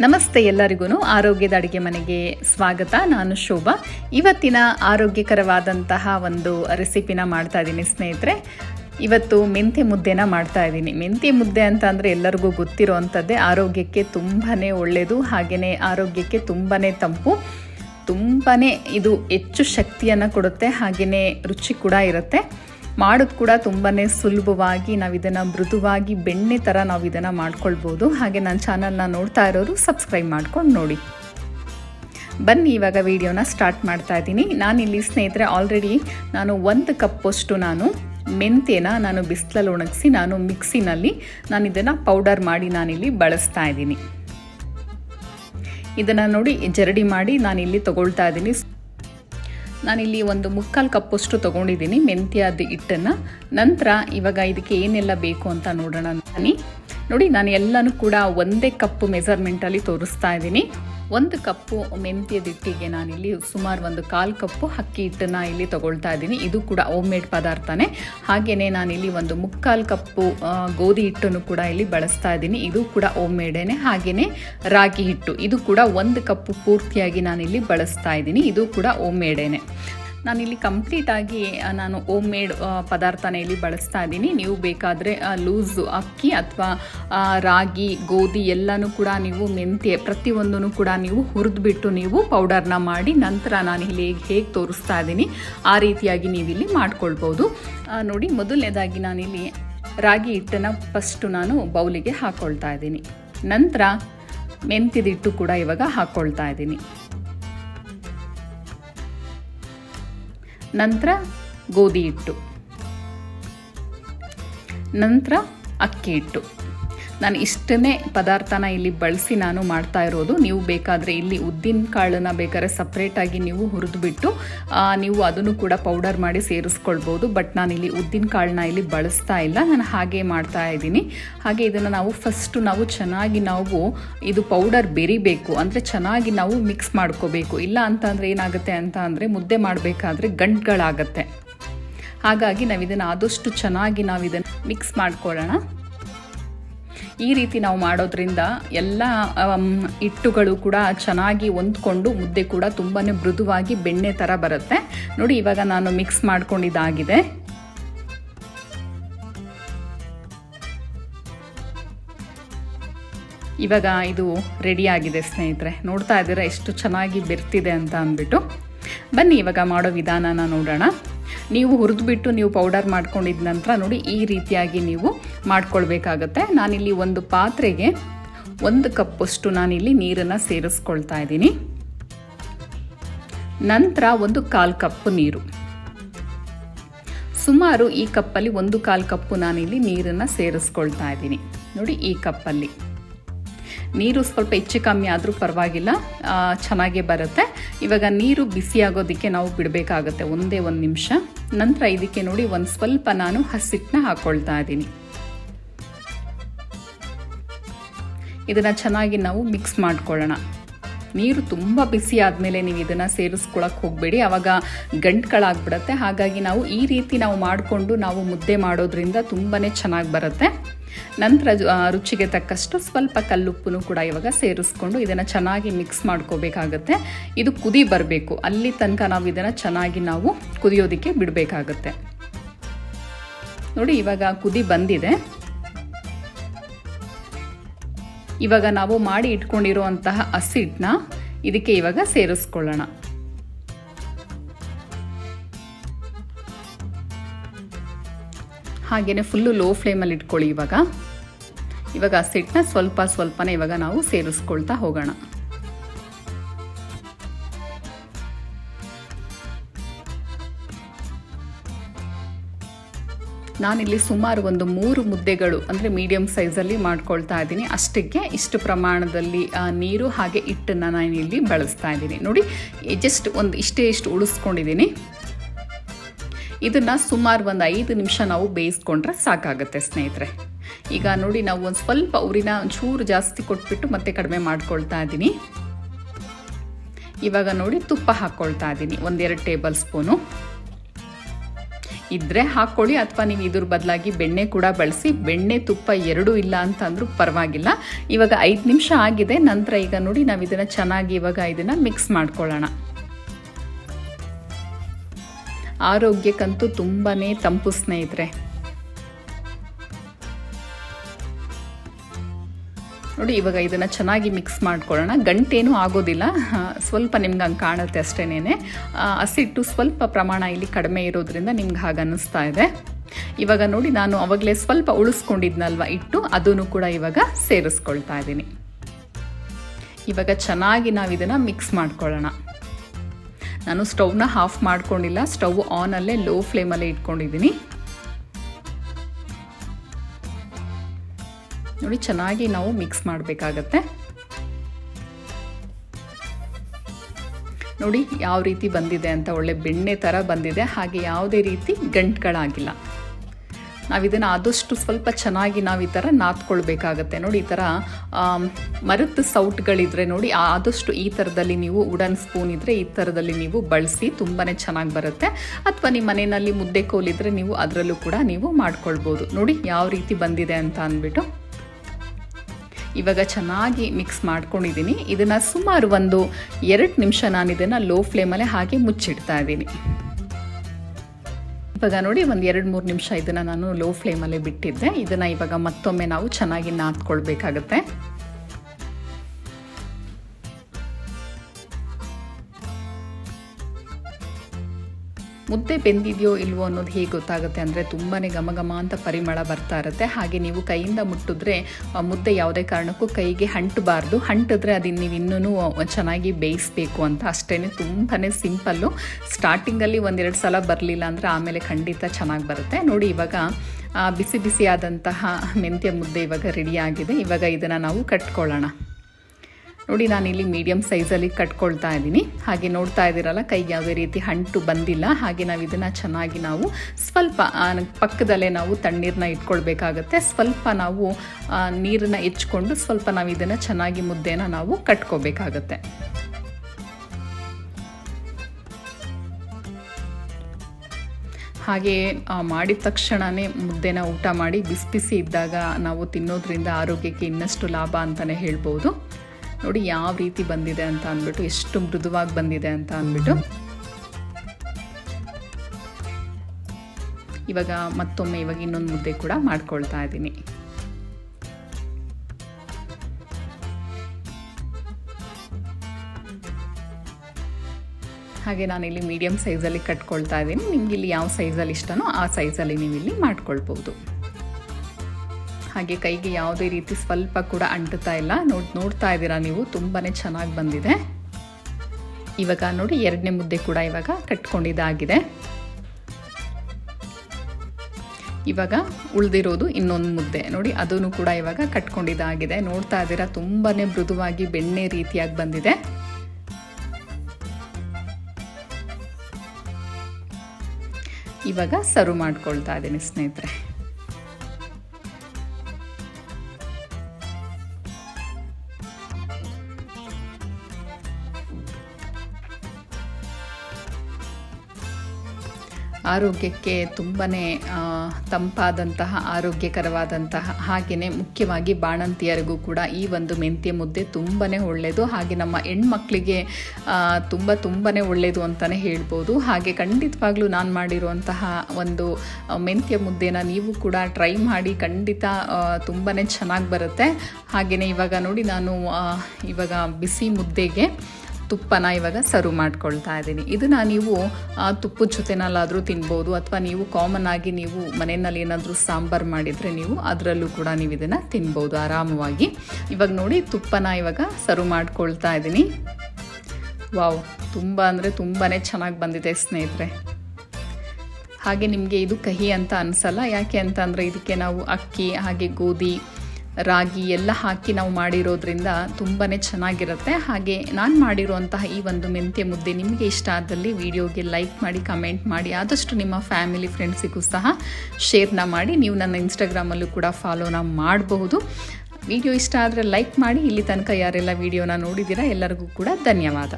ನಮಸ್ತೆ ಎಲ್ಲರಿಗೂ ಆರೋಗ್ಯದ ಅಡುಗೆ ಮನೆಗೆ ಸ್ವಾಗತ. ನಾನು ಶೋಭಾ. ಇವತ್ತಿನ ಆರೋಗ್ಯಕರವಾದಂತಹ ಒಂದು ರೆಸಿಪಿನ ಮಾಡ್ತಾ ಇದ್ದೀನಿ ಸ್ನೇಹಿತರೆ. ಇವತ್ತು ಮೆಂತ್ಯ ಮುದ್ದೆನ ಮಾಡ್ತಾ ಇದ್ದೀನಿ. ಮೆಂತ್ಯ ಮುದ್ದೆ ಅಂತ ಅಂದರೆ ಎಲ್ಲರಿಗೂ ಗೊತ್ತಿರೋವಂಥದ್ದೇ ಆರೋಗ್ಯಕ್ಕೆ ತುಂಬಾ ಒಳ್ಳೆಯದು ಹಾಗೆಯೇ ಆರೋಗ್ಯಕ್ಕೆ ತುಂಬಾ ತಂಪು. ತುಂಬಾ ಇದು ಹೆಚ್ಚು ಶಕ್ತಿಯನ್ನು ಕೊಡುತ್ತೆ ಹಾಗೆಯೇ ರುಚಿ ಕೂಡ ಇರುತ್ತೆ. ಮಾಡೋದು ಕೂಡ ತುಂಬಾ ಸುಲಭವಾಗಿ ನಾವು ಇದನ್ನು ಮೃದುವಾಗಿ ಬೆಣ್ಣೆ ಥರ ನಾವು ಇದನ್ನು ಮಾಡ್ಕೊಳ್ಬೋದು. ಹಾಗೆ ನನ್ನ ಚಾನಲ್ನ ನೋಡ್ತಾ ಇರೋರು ಸಬ್ಸ್ಕ್ರೈಬ್ ಮಾಡ್ಕೊಂಡು ನೋಡಿ. ಬನ್ನಿ, ಇವಾಗ ವಿಡಿಯೋನ ಸ್ಟಾರ್ಟ್ ಮಾಡ್ತಾ ಇದ್ದೀನಿ. ನಾನಿಲ್ಲಿ ಸ್ನೇಹಿತರೆ ಆಲ್ರೆಡಿ ನಾನು ಒಂದು ಕಪ್ಪಷ್ಟು ನಾನು ಮೆಂತ್ಯನ ನಾನು ಬಿಸಿಲಲ್ಲಿ ಒಣಗಿಸಿ ನಾನು ಮಿಕ್ಸಿನಲ್ಲಿ ನಾನು ಇದನ್ನು ಪೌಡರ್ ಮಾಡಿ ನಾನಿಲ್ಲಿ ಬಳಸ್ತಾ ಇದ್ದೀನಿ. ಇದನ್ನು ನೋಡಿ ಜರಡಿ ಮಾಡಿ ನಾನಿಲ್ಲಿ ತೊಗೊಳ್ತಾ ಇದ್ದೀನಿ. ನಾನಿಲ್ಲಿ ಒಂದು ಮುಕ್ಕಾಲು ಕಪ್ಪಷ್ಟು ತೊಗೊಂಡಿದ್ದೀನಿ ಮೆಂತ್ಯದ ಹಿಟ್ಟನ್ನು. ನಂತರ ಇವಾಗ ಇದಕ್ಕೆ ಏನೆಲ್ಲ ಬೇಕು ಅಂತ ನೋಡೋಣ ಬನ್ನಿ ನೋಡಿ, ನಾನು ಎಲ್ಲನೂ ಕೂಡ ಒಂದೇ ಕಪ್ಪು ಮೆಸರ್ಮೆಂಟಲ್ಲಿ ತೋರಿಸ್ತಾ ಇದ್ದೀನಿ. ಒಂದು ಕಪ್ಪು ಮೆಂತ್ಯದ ಹಿಟ್ಟಿಗೆ ನಾನಿಲ್ಲಿ ಸುಮಾರು ಒಂದು ಕಾಲು ಕಪ್ಪು ಅಕ್ಕಿ ಹಿಟ್ಟನ್ನು ಇಲ್ಲಿ ತೊಗೊಳ್ತಾ ಇದ್ದೀನಿ. ಇದು ಕೂಡ ಹೋಮ್ ಮೇಡ್ ಪದಾರ್ಥನೇ. ಹಾಗೆಯೇ ನಾನಿಲ್ಲಿ ಒಂದು ಮುಕ್ಕಾಲು ಕಪ್ಪು ಗೋಧಿ ಹಿಟ್ಟನ್ನು ಕೂಡ ಇಲ್ಲಿ ಬಳಸ್ತಾ ಇದ್ದೀನಿ. ಇದು ಕೂಡ ಹೋಮ್ ಮೇಡೇನೆ ಹಾಗೆಯೇ ರಾಗಿ ಹಿಟ್ಟು. ಇದು ಕೂಡ ಒಂದು ಕಪ್ಪು ಪೂರ್ತಿಯಾಗಿ ನಾನಿಲ್ಲಿ ಬಳಸ್ತಾ ಇದ್ದೀನಿ. ಇದು ಕೂಡ ಹೋಮ್ ಮೇಡೇನೆ ನಾನಿಲ್ಲಿ ಕಂಪ್ಲೀಟಾಗಿ ನಾನು ಹೋಮ್ ಮೇಡ್ ಪದಾರ್ಥನ ಇಲ್ಲಿ ಬಳಸ್ತಾ ಇದ್ದೀನಿ. ನೀವು ಬೇಕಾದರೆ ಲೂಸು, ಅಕ್ಕಿ ಅಥವಾ ರಾಗಿ, ಗೋಧಿ ಎಲ್ಲನೂ ಕೂಡ ನೀವು ಮೆಂತ್ಯ ಪ್ರತಿಯೊಂದನ್ನು ಕೂಡ ನೀವು ಹುರಿದ್ಬಿಟ್ಟು ನೀವು ಪೌಡರ್ನ ಮಾಡಿ ನಂತರ ನಾನು ಇಲ್ಲಿ ಹೇಗೆ ತೋರಿಸ್ತಾ ಇದ್ದೀನಿ, ಆ ರೀತಿಯಾಗಿ ನೀವಿಲ್ಲಿ ಮಾಡ್ಕೊಳ್ಬೋದು. ನೋಡಿ, ಮೊದಲನೇದಾಗಿ ನಾನಿಲ್ಲಿ ರಾಗಿ ಹಿಟ್ಟನ್ನು ಫಸ್ಟು ನಾನು ಬೌಲಿಗೆ ಹಾಕ್ಕೊಳ್ತಾ ಇದ್ದೀನಿ. ನಂತರ ಮೆಂತ್ಯದ ಹಿಟ್ಟು ಕೂಡ ಇವಾಗ ಹಾಕ್ಕೊಳ್ತಾ ಇದ್ದೀನಿ. ನಂತರ ಗೋಧಿ ಹಿಟ್ಟು ನಂತರ ಅಕ್ಕಿ ಹಿಟ್ಟು ನಾನು ಇಷ್ಟನ್ನೇ ಪದಾರ್ಥನ ಇಲ್ಲಿ ಬಳಸಿ ನಾನು ಮಾಡ್ತಾ ಇರೋದು. ನೀವು ಬೇಕಾದರೆ ಇಲ್ಲಿ ಉದ್ದಿನ ಕಾಳನ್ನು ಬೇಕಾದ್ರೆ ಸಪ್ರೇಟಾಗಿ ನೀವು ಹುರಿದುಬಿಟ್ಟು ನೀವು ಅದನ್ನು ಕೂಡ ಪೌಡರ್ ಮಾಡಿ ಸೇರಿಸ್ಕೊಳ್ಬೋದು. ಬಟ್ ನಾನು ಇಲ್ಲಿ ಉದ್ದಿನ ಕಾಳನ್ನ ಇಲ್ಲಿ ಬಳಸ್ತಾ ಇಲ್ಲ. ನಾನು ಹಾಗೆ ಮಾಡ್ತಾ ಇದ್ದೀನಿ. ಹಾಗೆ ಇದನ್ನು ನಾವು ಫಸ್ಟು ನಾವು ಚೆನ್ನಾಗಿ ನಾವು ಇದು ಪೌಡರ್ ಬೆರಿಬೇಕು. ಅಂದರೆ ಚೆನ್ನಾಗಿ ನಾವು ಮಿಕ್ಸ್ ಮಾಡ್ಕೋಬೇಕು. ಇಲ್ಲ ಅಂತಂದರೆ ಏನಾಗುತ್ತೆ ಅಂತ ಅಂದರೆ ಮುದ್ದೆ ಮಾಡಬೇಕಾದ್ರೆ ಗಂಟುಗಳಾಗತ್ತೆ. ಹಾಗಾಗಿ ನಾವು ಇದನ್ನು ಆದಷ್ಟು ಚೆನ್ನಾಗಿ ನಾವು ಇದನ್ನು ಮಿಕ್ಸ್ ಮಾಡ್ಕೊಳ್ಳೋಣ. ಈ ರೀತಿ ನಾವು ಮಾಡೋದ್ರಿಂದ ಎಲ್ಲ ಹಿಟ್ಟುಗಳು ಕೂಡ ಚೆನ್ನಾಗಿ ಹೊಂದ್ಕೊಂಡು ಮುದ್ದೆ ಕೂಡ ತುಂಬಾ ಮೃದುವಾಗಿ ಬೆಣ್ಣೆ ಥರ ಬರುತ್ತೆ. ನೋಡಿ ಇವಾಗ ನಾನು ಮಿಕ್ಸ್ ಮಾಡ್ಕೊಂಡಿದ್ದಾಗಿದೆ. ಇವಾಗ ಇದು ರೆಡಿಯಾಗಿದೆ ಸ್ನೇಹಿತರೆ. ನೋಡ್ತಾ ಇದ್ದೀರಾ ಎಷ್ಟು ಚೆನ್ನಾಗಿ ಬೆರ್ತಿದೆ ಅಂತ ಅಂದ್ಬಿಟ್ಟು. ಬನ್ನಿ ಇವಾಗ ಮಾಡೋ ವಿಧಾನನ ನೋಡೋಣ. ನೀವು ಹುರಿದ್ಬಿಟ್ಟು ನೀವು ಪೌಡರ್ ಮಾಡ್ಕೊಂಡಿದ ನಂತರ ನೋಡಿ ಈ ರೀತಿಯಾಗಿ ನೀವು ಮಾಡ್ಕೊಳ್ಬೇಕಾಗತ್ತೆ. ನಾನಿಲ್ಲಿ ಒಂದು ಪಾತ್ರೆಗೆ ಒಂದು ಕಪ್ಪಷ್ಟು ನಾನಿಲ್ಲಿ ನೀರನ್ನು ಸೇರಿಸ್ಕೊಳ್ತಾ ಇದ್ದೀನಿ. ನಂತರ ಒಂದು ಕಾಲು ಕಪ್ಪು ನೀರು. ಸುಮಾರು ಈ ಕಪ್ಪಲ್ಲಿ ಒಂದು ಕಾಲು ಕಪ್ಪು ನಾನಿಲ್ಲಿ ನೀರನ್ನು ಸೇರಿಸ್ಕೊಳ್ತಾ ಇದ್ದೀನಿ. ನೋಡಿ ಈ ಕಪ್ಪಲ್ಲಿ. ನೀರು ಸ್ವಲ್ಪ ಹೆಚ್ಚು ಕಮ್ಮಿ ಆದರೂ ಪರವಾಗಿಲ್ಲ ಚೆನ್ನಾಗೇ ಬರುತ್ತೆ. ಇವಾಗ ನೀರು ಬಿಸಿ ಆಗೋದಕ್ಕೆ ನಾವು ಬಿಡಬೇಕಾಗತ್ತೆ, ಒಂದೇ ಒಂದು ನಿಮಿಷ. ನಂತರ ಇದಕ್ಕೆ ನೋಡಿ ಒಂದು ಸ್ವಲ್ಪ ನಾನು ಹಸಿಟ್ಟನ್ನ ಹಾಕ್ಕೊಳ್ತಾ ಇದ್ದೀನಿ. ಇದನ್ನು ಚೆನ್ನಾಗಿ ನಾವು ಮಿಕ್ಸ್ ಮಾಡ್ಕೊಳ್ಳೋಣ. ನೀರು ತುಂಬ ಬಿಸಿ ಆದಮೇಲೆ ನೀವು ಇದನ್ನು ಸೇರಿಸ್ಕೊಳಕ್ಕೆ ಹೋಗಬೇಡಿ. ಆವಾಗ ಗಂಟುಗಳಾಗ್ಬಿಡತ್ತೆ ಹಾಗಾಗಿ ನಾವು ಈ ರೀತಿ ನಾವು ಮಾಡಿಕೊಂಡು ನಾವು ಮುದ್ದೆ ಮಾಡೋದ್ರಿಂದ ತುಂಬಾ ಚೆನ್ನಾಗಿ ಬರುತ್ತೆ. ನಂತರ ರುಚಿಗೆ ತಕ್ಕಷ್ಟು ಸ್ವಲ್ಪ ಕಲ್ಲುಪ್ಪು ಕೂಡ ಇವಾಗ ಸೇರಿಸ್ಕೊಂಡು ಇದನ್ನು ಚೆನ್ನಾಗಿ ಮಿಕ್ಸ್ ಮಾಡ್ಕೋಬೇಕಾಗತ್ತೆ. ಇದು ಕುದಿ ಬರಬೇಕು. ಅಲ್ಲಿ ತನಕ ನಾವು ಇದನ್ನು ಚೆನ್ನಾಗಿ ನಾವು ಕುದಿಯೋದಕ್ಕೆ ಬಿಡಬೇಕಾಗತ್ತೆ. ನೋಡಿ ಇವಾಗ ಕುದಿ ಬಂದಿದೆ. ಇವಾಗ ನಾವು ಮಾಡಿ ಇಟ್ಕೊಂಡಿರುವಂತಹ ಹಸಿಟ್ಟನ್ನ ಇದಕ್ಕೆ ಇವಾಗ ಸೇರಿಸ್ಕೊಳ್ಳೋಣ. ಹಾಗೆಯೇ ಫುಲ್ಲು ಲೋ ಫ್ಲೇಮಲ್ಲಿ ಇಟ್ಕೊಳ್ಳಿ ಇವಾಗ. ಇವಾಗ ಹಸಿಟ್ಟನ್ನ ಸ್ವಲ್ಪ ಸ್ವಲ್ಪನೇ ಇವಾಗ ನಾವು ಸೇರಿಸ್ಕೊಳ್ತಾ ಹೋಗೋಣ. ನಾನಿಲ್ಲಿ ಸುಮಾರು ಒಂದು ಮೂರು ಮುದ್ದೆಗಳು, ಅಂದರೆ ಮೀಡಿಯಮ್ ಸೈಜಲ್ಲಿ ಮಾಡ್ಕೊಳ್ತಾ ಇದ್ದೀನಿ. ಅಷ್ಟಕ್ಕೆ ಇಷ್ಟು ಪ್ರಮಾಣದಲ್ಲಿ ನೀರು ಹಾಗೆ ಹಿಟ್ಟನ್ನು ನಾನಿಲ್ಲಿ ಬಳಸ್ತಾ ಇದ್ದೀನಿ. ನೋಡಿ ಜಸ್ಟ್ ಒಂದು ಇಷ್ಟೇ ಇಷ್ಟು ಉಳಿಸ್ಕೊಂಡಿದ್ದೀನಿ. ಇದನ್ನು ಸುಮಾರು ಒಂದು ಐದು ನಿಮಿಷ ನಾವು ಬೇಯಿಸ್ಕೊಂಡ್ರೆ ಸಾಕಾಗುತ್ತೆ ಸ್ನೇಹಿತರೆ. ಈಗ ನೋಡಿ, ನಾವು ಒಂದು ಸ್ವಲ್ಪ ಊರಿನ ಚೂರು ಜಾಸ್ತಿ ಕೊಟ್ಬಿಟ್ಟು ಮತ್ತೆ ಕಡಿಮೆ ಮಾಡ್ಕೊಳ್ತಾ ಇದ್ದೀನಿ. ಇವಾಗ ನೋಡಿ, ತುಪ್ಪ ಹಾಕ್ಕೊಳ್ತಾ ಇದ್ದೀನಿ, ಒಂದೆರಡು ಟೇಬಲ್ ಸ್ಪೂನು. ಇದ್ದರೆ ಹಾಕ್ಕೊಳ್ಳಿ ಅಥವಾ ನೀವು ಇದ್ರ ಬದಲಾಗಿ ಬೆಣ್ಣೆ ಕೂಡ ಬಳಸಿ, ಬೆಣ್ಣೆ ತುಪ್ಪ ಎರಡೂ ಇಲ್ಲ ಅಂತಂದ್ರೂ ಪರವಾಗಿಲ್ಲ. ಇವಾಗ ಐದು ನಿಮಿಷ ಆಗಿದೆ, ನಂತರ ಈಗ ನೋಡಿ ನಾವು ಇದನ್ನು ಚೆನ್ನಾಗಿ ಇವಾಗ ಇದನ್ನು ಮಿಕ್ಸ್ ಮಾಡ್ಕೊಳ್ಳೋಣ. ಆರೋಗ್ಯಕ್ಕಂತೂ ತುಂಬಾ ತಂಪು ಸ್ನೇಹಿತರೆ. ನೋಡಿ, ಇವಾಗ ಇದನ್ನು ಚೆನ್ನಾಗಿ ಮಿಕ್ಸ್ ಮಾಡ್ಕೊಳ್ಳೋಣ. ಗಂಟೇನೂ ಆಗೋದಿಲ್ಲ. ಸ್ವಲ್ಪ ನಿಮ್ಗೆ ಹಂಗೆ ಕಾಣುತ್ತೆ ಅಷ್ಟೇನೆ ಹಸಿಟ್ಟು ಸ್ವಲ್ಪ ಪ್ರಮಾಣ ಇಲ್ಲಿ ಕಡಿಮೆ ಇರೋದ್ರಿಂದ ನಿಮ್ಗೆ ಹಾಗೆ ಅನ್ನಿಸ್ತಾ ಇದೆ. ಇವಾಗ ನೋಡಿ, ನಾನು ಅವಾಗಲೇ ಸ್ವಲ್ಪ ಉಳಿಸ್ಕೊಂಡಿದ್ನಲ್ವ ಇಟ್ಟು ಅದನ್ನು ಕೂಡ ಇವಾಗ ಸೇರಿಸ್ಕೊಳ್ತಾ ಇದ್ದೀನಿ. ಇವಾಗ ಚೆನ್ನಾಗಿ ನಾವು ಇದನ್ನು ಮಿಕ್ಸ್ ಮಾಡ್ಕೊಳ್ಳೋಣ. ನಾನು ಸ್ಟವ್ನ ಆಫ್ ಮಾಡ್ಕೊಂಡಿಲ್ಲ, ಸ್ಟವ್ ಆನಲ್ಲೇ ಲೋ ಫ್ಲೇಮಲ್ಲೇ ಇಟ್ಕೊಂಡಿದ್ದೀನಿ. ನೋಡಿ, ಚೆನ್ನಾಗಿ ನಾವು ಮಿಕ್ಸ್ ಮಾಡಬೇಕಾಗತ್ತೆ. ನೋಡಿ, ಯಾವ ರೀತಿ ಬಂದಿದೆ ಅಂತ ಒಳ್ಳೆ ಬೆಣ್ಣೆ ಥರ ಬಂದಿದೆ. ಹಾಗೆ ಯಾವುದೇ ರೀತಿ ಗಂಟುಗಳಾಗಿಲ್ಲ. ನಾವು ಇದನ್ನು ಆದಷ್ಟು ಸ್ವಲ್ಪ ಚೆನ್ನಾಗಿ ನಾವು ಈ ಥರ ನಾತ್ಕೊಳ್ಬೇಕಾಗತ್ತೆ ನೋಡಿ, ಈ ಥರ ಮರದ ಸೌಟ್ಗಳಿದ್ರೆ ನೋಡಿ ಆದಷ್ಟು ಈ ಥರದಲ್ಲಿ ನೀವು ವುಡನ್ ಸ್ಪೂನ್ ಇದ್ದರೆ ಈ ಥರದಲ್ಲಿ ನೀವು ಬಳಸಿ ತುಂಬಾ ಚೆನ್ನಾಗಿ ಬರುತ್ತೆ. ಅಥವಾ ನಿಮ್ಮ ಮನೆಯಲ್ಲಿ ಮುದ್ದೆ ಕೋಲಿದ್ರೆ ನೀವು ಅದರಲ್ಲೂ ಕೂಡ ನೀವು ಮಾಡ್ಕೊಳ್ಬೋದು. ನೋಡಿ, ಯಾವ ರೀತಿ ಬಂದಿದೆ ಅಂತ ಅಂದ್ಬಿಟ್ಟು. ಇವಾಗ ಚೆನ್ನಾಗಿ ಮಿಕ್ಸ್ ಮಾಡ್ಕೊಂಡಿದ್ದೀನಿ. ಇದನ್ನು ಸುಮಾರು ಒಂದು ಎರಡು ನಿಮಿಷ ನಾನು ಇದನ್ನು ಲೋ ಫ್ಲೇಮಲ್ಲೇ ಹಾಗೆ ಮುಚ್ಚಿಡ್ತಾ ಇದ್ದೀನಿ. ಇವಾಗ ನೋಡಿ ಒಂದು ಎರಡು ಮೂರು ನಿಮಿಷ ಇದನ್ನು ನಾನು ಲೋ ಫ್ಲೇಮಲ್ಲೇ ಬಿಟ್ಟಿದ್ದೆ. ಇದನ್ನು ಇವಾಗ ಮತ್ತೊಮ್ಮೆ ನಾವು ಚೆನ್ನಾಗಿ ನಾದ್ಕೊಳ್ಬೇಕಾಗತ್ತೆ. ಮುದ್ದೆ ಬೆಂದಿದೆಯೋ ಇಲ್ವೋ ಅನ್ನೋದು ಹೇಗೆ ಗೊತ್ತಾಗುತ್ತೆ ಅಂದರೆ ತುಂಬಾ ಘಮ ಅಂತ ಪರಿಮಳ ಬರ್ತಾ ಇರುತ್ತೆ. ಹಾಗೆ ನೀವು ಕೈಯಿಂದ ಮುಟ್ಟಿದ್ರೆ ಮುದ್ದೆ ಯಾವುದೇ ಕಾರಣಕ್ಕೂ ಕೈಗೆ ಹಂಟಬಾರ್ದು. ಹಂಟಿದ್ರೆ ಅದನ್ನು ನೀವು ಇನ್ನೂ ಚೆನ್ನಾಗಿ ಬೇಯಿಸಬೇಕು ಅಂತ. ಅಷ್ಟೇ ತುಂಬಾ ಸಿಂಪಲ್ಲು. ಸ್ಟಾರ್ಟಿಂಗಲ್ಲಿ ಒಂದೆರಡು ಸಲ ಬರಲಿಲ್ಲ ಅಂದರೆ ಆಮೇಲೆ ಖಂಡಿತ ಚೆನ್ನಾಗಿ ಬರುತ್ತೆ. ನೋಡಿ, ಇವಾಗ ಬಿಸಿ ಬಿಸಿಯಾದಂತಹ ಮೆಂತ್ಯ ಮುದ್ದೆ ಇವಾಗ ರೆಡಿಯಾಗಿದೆ ಇವಾಗ ಇದನ್ನು ನಾವು ಕಟ್ಕೊಳ್ಳೋಣ. ನೋಡಿ ನಾನು ಇಲ್ಲಿ ಮೀಡಿಯಮ್ ಸೈಜಲ್ಲಿ ಕಟ್ಕೊಳ್ತಾ ಇದ್ದೀನಿ. ಹಾಗೆ ನೋಡ್ತಾ ಇದ್ದೀರಲ್ಲ ಕೈಗೆ ಯಾವುದೇ ರೀತಿ ಅಂಟು ಬಂದಿಲ್ಲ. ಹಾಗೆ ನಾವು ಇದನ್ನು ಚೆನ್ನಾಗಿ ನಾವು ಸ್ವಲ್ಪ ಪಕ್ಕದಲ್ಲೇ ನಾವು ತಣ್ಣೀರನ್ನ ಇಟ್ಕೊಳ್ಬೇಕಾಗತ್ತೆ. ಸ್ವಲ್ಪ ನಾವು ನೀರನ್ನ ಹೆಚ್ಕೊಂಡು ಸ್ವಲ್ಪ ನಾವು ಇದನ್ನು ಚೆನ್ನಾಗಿ ಮುದ್ದೆನ ನಾವು ಕಟ್ಕೋಬೇಕಾಗತ್ತೆ. ಹಾಗೆ ಮಾಡಿದ ತಕ್ಷಣವೇ ಮುದ್ದೆನ ಊಟ ಮಾಡಿ ಬಿಸಿ ಬಿಸಿ ಇದ್ದಾಗ ನಾವು ತಿನ್ನೋದ್ರಿಂದ ಆರೋಗ್ಯಕ್ಕೆ ಇನ್ನಷ್ಟು ಲಾಭ ಅಂತಲೇ ಹೇಳ್ಬೋದು. ನೋಡಿ ಯಾವ ರೀತಿ ಬಂದಿದೆ ಅಂತ ಅಂದ್ಬಿಟ್ಟು, ಎಷ್ಟು ಮೃದುವಾಗಿ ಬಂದಿದೆ ಅಂತ ಅಂದ್ಬಿಟ್ಟು. ಇವಾಗ ಮತ್ತೊಮ್ಮೆ ಇವಾಗ ಇನ್ನೊಂದು ಮುದ್ದೆ ಕೂಡ ಮಾಡ್ಕೊಳ್ತಾ ಇದ್ದೀನಿ. ಹಾಗೆ ನಾನಿಲ್ಲಿ ಮೀಡಿಯಮ್ ಸೈಜಲ್ಲಿ ಕಟ್ಕೊಳ್ತಾ ಇದ್ದೀನಿ. ನಿಮ್ಗೆ ಇಲ್ಲಿ ಯಾವ ಸೈಜಲ್ಲಿ ಇಷ್ಟನೋ ಆ ಸೈಜಲ್ಲಿ ನೀವು ಇಲ್ಲಿ ಮಾಡ್ಕೊಳ್ಬೋದು ಹಾಗೆ ಕೈಗೆ ಯಾವುದೇ ರೀತಿ ಸ್ವಲ್ಪ ಕೂಡ ಅಂಟುತ್ತಾ ಇಲ್ಲ. ನೋಡಿ, ನೋಡ್ತಾ ಇದ್ದೀರಾ ನೀವು ತುಂಬಾ ಚೆನ್ನಾಗಿ ಬಂದಿದೆ. ಇವಾಗ ನೋಡಿ, ಎರಡನೇ ಮುದ್ದೆ ಕೂಡ ಇವಾಗ ಕಟ್ಕೊಂಡಿದ್ದಾಗಿದೆ. ಇವಾಗ ಉಳಿದಿರೋದು ಇನ್ನೊಂದು ಮುದ್ದೆ. ನೋಡಿ ಅದನ್ನು ಕೂಡ ಇವಾಗ ಕಟ್ಕೊಂಡಿದ್ದಾಗಿದೆ. ನೋಡ್ತಾ ಇದ್ದೀರಾ ತುಂಬಾ ಮೃದುವಾಗಿ ಬೆಣ್ಣೆ ರೀತಿಯಾಗಿ ಬಂದಿದೆ. ಇವಾಗ ಸರ್ವ್ ಮಾಡ್ಕೊಳ್ತಾ ಇದ್ದೀನಿ ಸ್ನೇಹಿತರೆ. ಆರೋಗ್ಯಕ್ಕೆ ತುಂಬಾ ತಂಪಾದಂತಹ, ಆರೋಗ್ಯಕರವಾದಂತಹ ಹಾಗೆಯೇ ಮುಖ್ಯವಾಗಿ ಬಾಣಂತಿಯರಿಗೂ ಕೂಡ ಈ ಒಂದು ಮೆಂತ್ಯ ಮುದ್ದೆ ತುಂಬಾ ಒಳ್ಳೆಯದು ಹಾಗೆ ನಮ್ಮ ಹೆಣ್ಮಕ್ಳಿಗೆ ತುಂಬ ತುಂಬಾ ಒಳ್ಳೆಯದು ಅಂತಲೇ ಹೇಳ್ಬೋದು. ಹಾಗೆ ಖಂಡಿತವಾಗ್ಲೂ ನಾನು ಮಾಡಿರುವಂತಹ ಒಂದು ಮೆಂತ್ಯ ಮುದ್ದೆನ ನೀವು ಕೂಡ ಟ್ರೈ ಮಾಡಿ ಖಂಡಿತ ತುಂಬಾ ಚೆನ್ನಾಗಿ ಬರುತ್ತೆ. ಹಾಗೆಯೇ ಇವಾಗ ನೋಡಿ ನಾನು ಇವಾಗ ಬಿಸಿ ಮುದ್ದೆಗೆ ತುಪ್ಪನ ಇವಾಗ ಸರ್ವ್ ಮಾಡ್ಕೊಳ್ತಾ ಇದ್ದೀನಿ. ಇದನ್ನು ನೀವು ತುಪ್ಪದ ಜೊತೆನಲ್ಲಾದರೂ ತಿನ್ಬೋದು, ಅಥವಾ ನೀವು ಕಾಮನ್ ಆಗಿ ನೀವು ಮನೆಯಲ್ಲಿ ಏನಾದರೂ ಸಾಂಬಾರು ಮಾಡಿದರೆ ನೀವು ಅದರಲ್ಲೂ ಕೂಡ ನೀವು ಇದನ್ನು ತಿನ್ಬೋದು ಆರಾಮವಾಗಿ. ಇವಾಗ ನೋಡಿ, ತುಪ್ಪನ ಇವಾಗ ಸರ್ವ್ ಮಾಡ್ಕೊಳ್ತಾ ಇದ್ದೀನಿ. ವಾವ್, ತುಂಬ ಅಂದರೆ ತುಂಬಾ ಚೆನ್ನಾಗಿ ಬಂದಿದೆ ಸ್ನೇಹಿತರೆ. ಹಾಗೆ ನಿಮಗೆ ಇದು ಕಹಿ ಅಂತ ಅನಿಸಲ್ಲ? ಯಾಕೆ ಅಂತಂದರೆ ಇದಕ್ಕೆ ನಾವು ಅಕ್ಕಿ, ಹಾಗೆ ಗೋಧಿ ರಾಗಿ ಎಲ್ಲ ಹಾಕಿ ನಾವು ಮಾಡಿರೋದ್ರಿಂದ ತುಂಬಾ ಚೆನ್ನಾಗಿರುತ್ತೆ. ಹಾಗೆ ನಾನು ಮಾಡಿರುವಂತಹ ಈ ಒಂದು ಮೆಂತ್ಯ ಮುದ್ದೆ ನಿಮಗೆ ಇಷ್ಟ ಆದಲ್ಲಿ ವಿಡಿಯೋಗೆ ಲೈಕ್ ಮಾಡಿ, ಕಮೆಂಟ್ ಮಾಡಿ, ಆದಷ್ಟು ನಿಮ್ಮ ಫ್ಯಾಮಿಲಿ ಫ್ರೆಂಡ್ಸಿಗೂ ಸಹ ಶೇರ್ನ ಮಾಡಿ. ನೀವು ನನ್ನ ಇನ್ಸ್ಟಾಗ್ರಾಮಲ್ಲೂ ಕೂಡ ಫಾಲೋನ ಮಾಡಬಹುದು. ವಿಡಿಯೋ ಇಷ್ಟ ಆದರೆ ಲೈಕ್ ಮಾಡಿ. ಇಲ್ಲಿ ತನಕ ಯಾರೆಲ್ಲ ವಿಡಿಯೋನ ನೋಡಿದ್ದೀರಾ ಎಲ್ಲರಿಗೂ ಕೂಡ ಧನ್ಯವಾದ.